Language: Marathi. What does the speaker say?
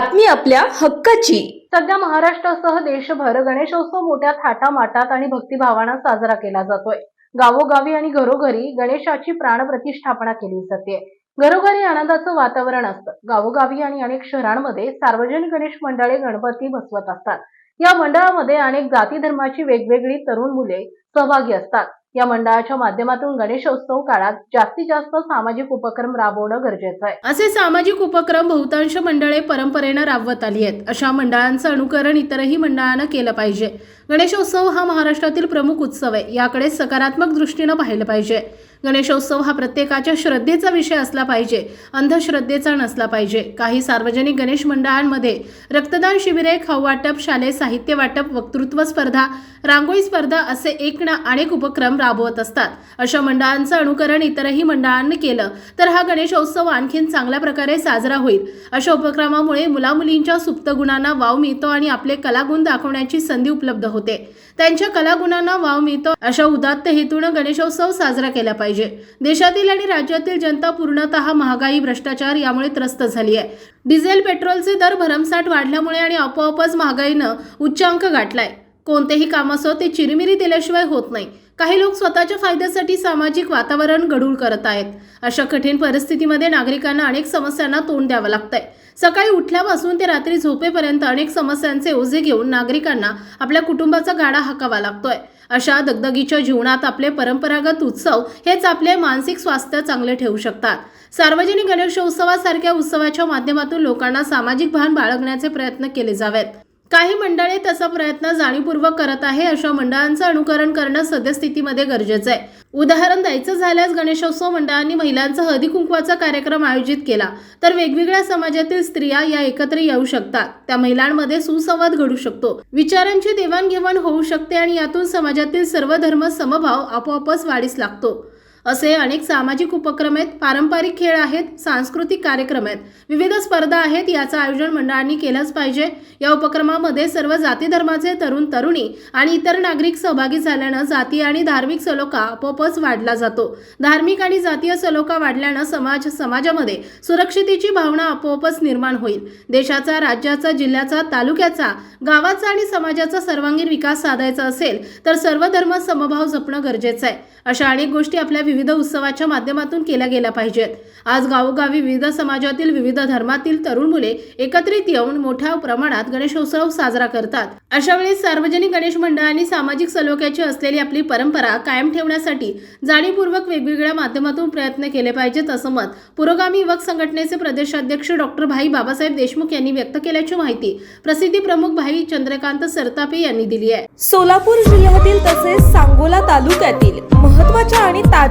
बातमी आपल्या हक्काची. सध्या महाराष्ट्रासह देशभर गणेशोत्सव मोठ्या थाटामाटात आणि भक्तिभावानं साजरा केला जातोय. गावोगावी आणि घरोघरी गणेशाची प्राणप्रतिष्ठापना केली जाते. घरोघरी आनंदाचं वातावरण असतं. गावोगावी आणि अनेक शहरांमध्ये सार्वजनिक गणेश मंडळे गणपती बसवत असतात. या मंडळामध्ये अनेक जाती धर्माची वेगवेगळी तरुण मुले सहभागी असतात. या मंडळाच्या माध्यमातून गणेशोत्सव काळात जास्तीत जास्त सामाजिक उपक्रम राबवणं गरजेचं आहे. असे सामाजिक उपक्रम बहुतांश मंडळे परंपरेनं राबवत आली आहेत. अशा मंडळांचं अनुकरण इतरही मंडळानं केलं पाहिजे. गणेशोत्सव हा महाराष्ट्रातील प्रमुख उत्सव आहे. याकडे सकारात्मक दृष्टीनं पाहिलं पाहिजे. गणेशोत्सव हा प्रत्येकाच्या श्रद्धेचा विषय असला पाहिजे. अंधश्रद्धेचा नसला पाहिजे. काही सार्वजनिक गणेश मंडळांमध्ये रक्तदान शिबिरे खाऊ वाटप शालेय साहित्य वाटप वक्तृत्व स्पर्धा रांगोळी स्पर्धा असे एक ना अनेक उपक्रम राबवत असतात. अशा मंडळांचं अनुकरण इतरही मंडळांनी केलं तर हा गणेशोत्सव आणखीन चांगल्या प्रकारे साजरा होईल. अशा उपक्रमामुळे मुलामुलींच्या सुप्त गुणांना वाव मिळतो आणि आपले कलागुण दाखवण्याची संधी उपलब्ध होते. त्यांच्या कलागुणांना वाव मिळतो. अशा उदात्त हेतूनं गणेशोत्सव साजरा केला पाहिजे. देशातील आणि राज्यातील जनता पूर्णतः महागाई भ्रष्टाचार यामुळे त्रस्त झाली आहे. डिझेल पेट्रोलचे दर भरमसाठ वाढल्यामुळे आणि आपोआपच महागाईनं उच्चांक गाठलाय. कोणतेही काम असो ते चिरमिरी दिल्याशिवाय होत नाही. काही लोक स्वतःच्या फायद्यासाठी सामाजिक वातावरण गढूळ करत आहेत. अशा कठीण परिस्थितीमध्ये नागरिकांना अनेक समस्यांना तोंड द्यावं लागतंय. सकाळी उठल्यापासून ते रात्री झोपेपर्यंत अनेक समस्यांचे ओझे घेऊन नागरिकांना आपल्या कुटुंबाचा गाडा हाकावा लागतोय. अशा दगदगीच्या जीवनात आपले परंपरागत उत्सव हेच आपले मानसिक स्वास्थ्य चांगले ठेवू शकतात. सार्वजनिक गणेशोत्सवासारख्या उत्सवाच्या माध्यमातून लोकांना सामाजिक भान बाळगण्याचे प्रयत्न केले जावेत. काही मंडळे तसा प्रयत्न जाणीवपूर्वक करत आहे. अशा मंडळांचं अनुकरण करणं सद्यस्थितीमध्ये गरजेचं आहे. उदाहरण द्यायचं झाल्यास गणेशोत्सव मंडळांनी महिलांचा हळदी कुंकवाचा कार्यक्रम आयोजित केला तर वेगवेगळ्या समाजातील स्त्रिया या एकत्र येऊ शकतात. त्या महिलांमध्ये सुसंवाद घडू शकतो. विचारांची देवाणघेवाण होऊ शकते आणि यातून समाजातील सर्व धर्म समभाव आपोआपच वाढीस लागतो. असे अनेक सामाजिक उपक्रम आहेत पारंपरिक खेळ आहेत सांस्कृतिक कार्यक्रम आहेत. विविध स्पर्धा आहेत याचं आयोजन मंडळांनी केलंच पाहिजे. या उपक्रमामध्ये सर्व जाती धर्माचे तरुण तरुणी आणि इतर नागरिक सहभागी झाल्यानं जाती आणि धार्मिक सलोखा आपोआपच वाढला जातो. धार्मिक आणि जातीय सलोखा वाढल्यानं समाज समाजामध्ये सुरक्षितेची भावना आपोआपच निर्माण होईल. देशाचा राज्याचा जिल्ह्याचा तालुक्याचा गावाचा आणि समाजाचा सर्वांगीण विकास साधायचा असेल तर सर्व धर्म समभाव जपणं गरजेचं आहे. अशा अनेक गोष्टी आपल्या विविध उत्सवाच्या माध्यमातून केल्या गेल्या पाहिजेत. आज गावोगावी विविध समाजातील विविध धर्मातील तरुण मुले एकत्रित येऊन मोठ्या प्रमाणात गणेशोत्सव साजरा करतात. अशा वेळी सार्वजनिक गणेश मंडळांनी सामाजिक सलोख्याची असलेली आपली परंपरा कायम ठेवण्यासाठी जाणीवपूर्वक वेगवेगळ्या माध्यमातून प्रयत्न केले पाहिजेत असं मत पुरोगामी युवक संघटनेचे प्रदेशाध्यक्ष डॉक्टर भाई बाबासाहेब देशमुख यांनी व्यक्त केल्याची माहिती प्रसिद्धी प्रमुख भाई चंद्रकांत सरतापे यांनी दिली आहे. सोलापूर जिल्ह्यातील तसेच सांगोला तालुक्यातील महत्त्वाच्या आणि